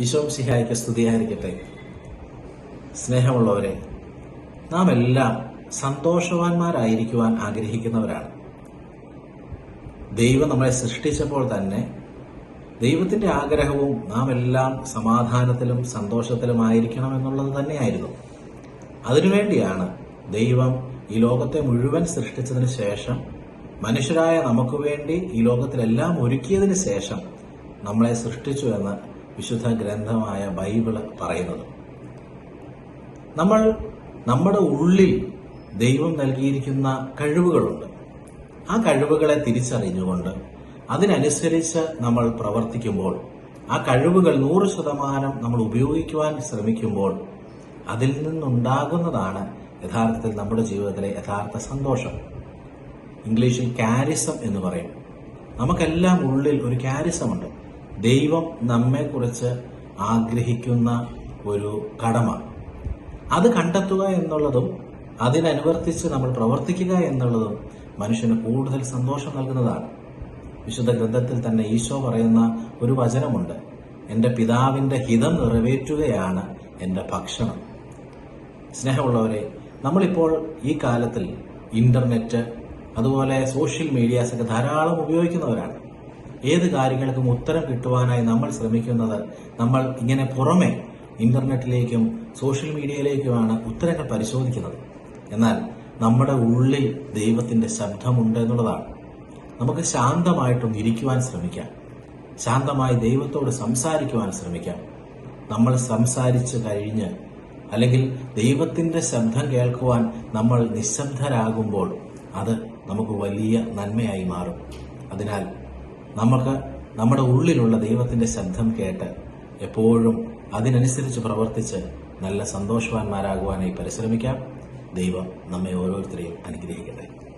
ഈശോ സിഹായിക്ക് സ്തുതിയായിരിക്കട്ടെ. സ്നേഹമുള്ളവരെ നാം എല്ലാം സന്തോഷവാന്മാരായിരിക്കുവാൻ ആഗ്രഹിക്കുന്നവരാണ്. ദൈവം നമ്മളെ സൃഷ്ടിച്ചപ്പോൾ തന്നെ ദൈവത്തിന്റെ ആഗ്രഹവും നാം എല്ലാം സമാധാനത്തിലും സന്തോഷത്തിലുമായിരിക്കണം എന്നുള്ളത് തന്നെയായിരുന്നു. അതിനുവേണ്ടിയാണ് ദൈവം ഈ ലോകത്തെ മുഴുവൻ സൃഷ്ടിച്ചതിന് ശേഷം മനുഷ്യരായ നമുക്ക് വേണ്ടി ഈ ലോകത്തിലെല്ലാം ഒരുക്കിയതിന് ശേഷം നമ്മളെ സൃഷ്ടിച്ചു എന്ന് വിശുദ്ധ ഗ്രന്ഥമായ ബൈബിൾ പറയുന്നത്. നമ്മൾ നമ്മുടെ ഉള്ളിൽ ദൈവം നൽകിയിരിക്കുന്ന കഴിവുകളുണ്ട്. ആ കഴിവുകളെ തിരിച്ചറിഞ്ഞുകൊണ്ട് അതിനനുസരിച്ച് നമ്മൾ പ്രവർത്തിക്കുമ്പോൾ ആ കഴിവുകൾ നൂറ് ശതമാനം നമ്മൾ ഉപയോഗിക്കുവാൻ ശ്രമിക്കുമ്പോൾ അതിൽ നിന്നുണ്ടാകുന്നതാണ് യഥാർത്ഥത്തിൽ നമ്മുടെ ജീവിതത്തിലെ യഥാർത്ഥ സന്തോഷം. ഇംഗ്ലീഷിൽ കാരിസം എന്ന് പറയും. നമുക്കെല്ലാം ഉള്ളിൽ ഒരു കാരിസമുണ്ട്. ദൈവം നമ്മെക്കുറിച്ച് ആഗ്രഹിക്കുന്ന ഒരു കടമ. അത് കണ്ടെത്തുക എന്നുള്ളതും അതിനനുവർത്തിച്ച് നമ്മൾ പ്രവർത്തിക്കുക എന്നുള്ളതും മനുഷ്യന് കൂടുതൽ സന്തോഷം നൽകുന്നതാണ്. വിശുദ്ധ ഗ്രന്ഥത്തിൽ തന്നെ ഈശോ പറയുന്ന ഒരു വചനമുണ്ട്. എന്റെ പിതാവിന്റെ ഹിതം നിറവേറ്റുകയാണ് എന്റെ ഭക്ഷണം. സ്നേഹമുള്ളവരെ നമ്മളിപ്പോൾ ഈ കാലത്തിൽ ഇന്റർനെറ്റ് അതുപോലെ സോഷ്യൽ മീഡിയാസ് ഒക്കെ ധാരാളം ഉപയോഗിക്കുന്നവരാണ്. ഏത് കാര്യങ്ങൾക്കും ഉത്തരം കിട്ടുവാനായി നമ്മൾ ശ്രമിക്കുന്നത് നമ്മൾ ഇങ്ങനെ പുറമെ ഇന്റർനെറ്റിലേക്കും സോഷ്യൽ മീഡിയയിലേക്കുമാണ് ഉത്തരങ്ങൾ പരിശോധിക്കുന്നത്. എന്നാൽ നമ്മുടെ ഉള്ളിൽ ദൈവത്തിന്റെ ശബ്ദമുണ്ട് എന്നുള്ളതാണ്. നമുക്ക് ശാന്തമായിട്ടൊന്ന് ഇരിക്കുവാൻ ശ്രമിക്കാം. ശാന്തമായി ദൈവത്തോട് സംസാരിക്കുവാൻ ശ്രമിക്കാം. നമ്മൾ സംസാരിച്ചു കഴിഞ്ഞ് അല്ലെങ്കിൽ ദൈവത്തിന്റെ ശബ്ദം കേൾക്കുവാൻ നമ്മൾ നിശബ്ദരാകുമ്പോൾ അത് നമുക്ക് വലിയ നന്മയായി മാറും. അതിനാൽ നമുക്ക് നമ്മുടെ ഉള്ളിലുള്ള ദൈവത്തിന്റെ ശബ്ദം കേട്ട് എപ്പോഴും അതിനനുസരിച്ച് പ്രവർത്തിച്ച് നല്ല സന്തോഷവാന്മാരാകുവാനായി പരിശ്രമിക്കാം. ദൈവം നമ്മെ ഓരോരുത്തരെയും അനുഗ്രഹിക്കട്ടെ.